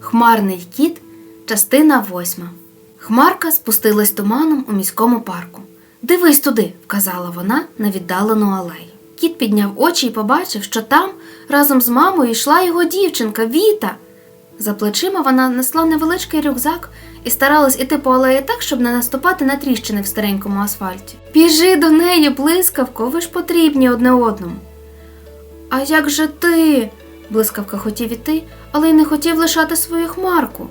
Хмарний кіт, частина восьма. Хмарка спустилась туманом у міському парку. Дивись туди, вказала вона на віддалену алею. Кіт підняв очі і побачив, що там разом з мамою йшла його дівчинка Віта. За плечима вона несла невеличкий рюкзак і старалась іти по алеї так, щоб не наступати на тріщини в старенькому асфальті. Біжи до неї, блискавко, ви ж потрібні одне одному. А як же ти? Блискавка хотів іти, але й не хотів лишати свою хмарку.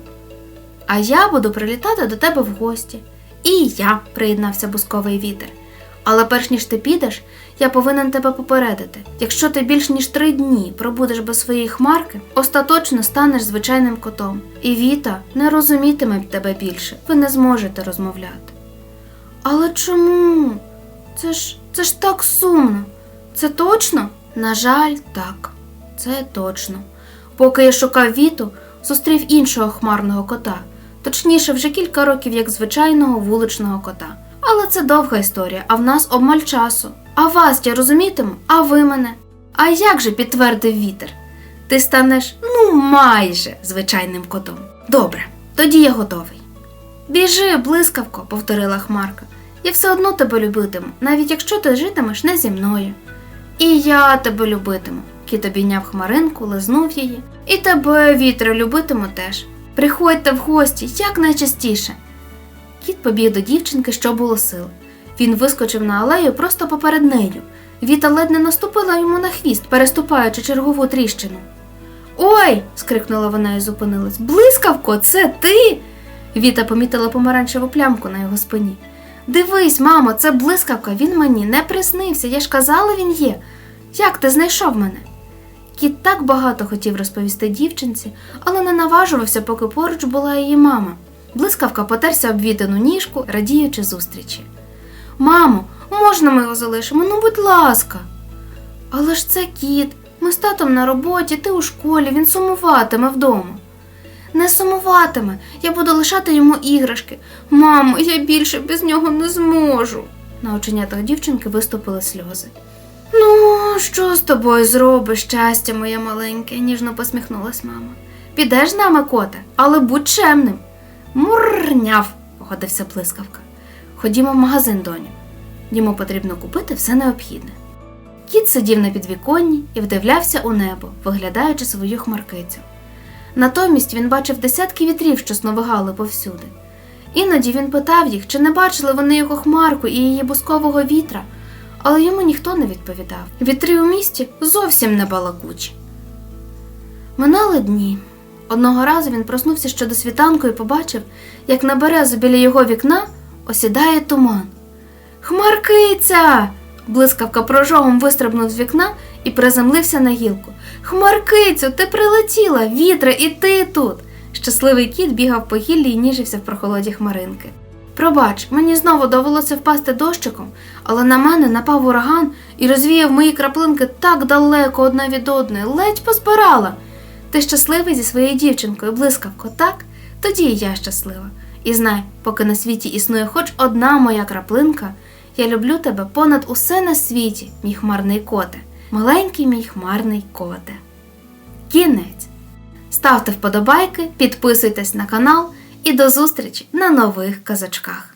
А я буду прилітати до тебе в гості. І я, приєднався бусковий вітер. Але перш ніж ти підеш, я повинен тебе попередити. Якщо ти більш ніж три дні пробудеш без своєї хмарки, остаточно станеш звичайним котом. І Віта не розумітиме тебе більше, ви не зможете розмовляти. Але чому? Це ж це ж так сумно. Це точно? На жаль, так, це точно. Поки я шукав Віту, зустрів іншого хмарного кота, точніше, вже кілька років як звичайного вуличного кота. Але це довга історія, а в нас обмаль часу. А вас я розумітиму, а ви мене. А як же підтвердив вітер? Ти станеш, ну, майже звичайним котом. Добре, тоді я готовий. Біжи, блискавко, повторила Хмарка. Я все одно тебе любитиму, навіть якщо ти житимеш не зі мною. І я тебе любитиму. Кіт обійняв хмаринку, лизнув її. І тебе, вітре, любитиму теж. Приходьте в гості якнайчастіше. Кіт побіг до дівчинки, що було сил. Він вискочив на алею просто поперед нею. Віта ледь не наступила йому на хвіст, переступаючи чергову тріщину. Ой. скрикнула вона і зупинилась. Блискавко, це ти? Віта помітила помаранчеву плямку на його спині. Дивись, мамо, це блискавка, він мені не приснився, я ж казала, він є. Як ти знайшов мене? Кіт так багато хотів розповісти дівчинці, але не наважувався, поки поруч була її мама. Блискавка потерся об віддану ніжку, радіючи зустрічі. Мамо, можна ми його залишимо? Ну, будь ласка. Але ж це кіт. Ми з татом на роботі, ти у школі, він сумуватиме вдома. Не сумуватиме, я буду лишати йому іграшки. Мамо, я більше без нього не зможу. На оченятах дівчинки виступили сльози. Ну, що з тобою зробиш, щастя моє маленьке, ніжно посміхнулась мама. Підеш з нами, коте, але будь чемним. Мурняв, погодився блискавка. Ходімо в магазин, доню. Йому потрібно купити все необхідне. Кіт сидів на підвіконні і вдивлявся у небо, виглядаючи свою хмаркицю. Натомість він бачив десятки вітрів, що сновигали повсюди. Іноді він питав їх, чи не бачили вони його хмарку і її бускового вітра, але йому ніхто не відповідав. Вітри у місті зовсім не балакучі. Минали дні. Одного разу він проснувся ще до світанку і побачив, як на березу біля його вікна осідає туман. Хмаркиця. Блискавка прожогом вистрибнув з вікна і приземлився на гілку. Хмаркицю, ти прилетіла, вітре, і ти тут. Щасливий кіт бігав по гіллі і ніжився в прохолоді хмаринки. Пробач, мені знову довелося впасти дощиком, але на мене напав ураган і розвіяв мої краплинки так далеко одна від одної, ледь позбирала. Ти щасливий зі своєю дівчинкою, блискавко, так? Тоді і я щаслива. І знай, поки на світі існує хоч одна моя краплинка, я люблю тебе понад усе на світі, мій хмарний коте, маленький мій хмарний коте. Кінець. Ставте вподобайки, підписуйтесь на канал і до зустрічі на нових казачках.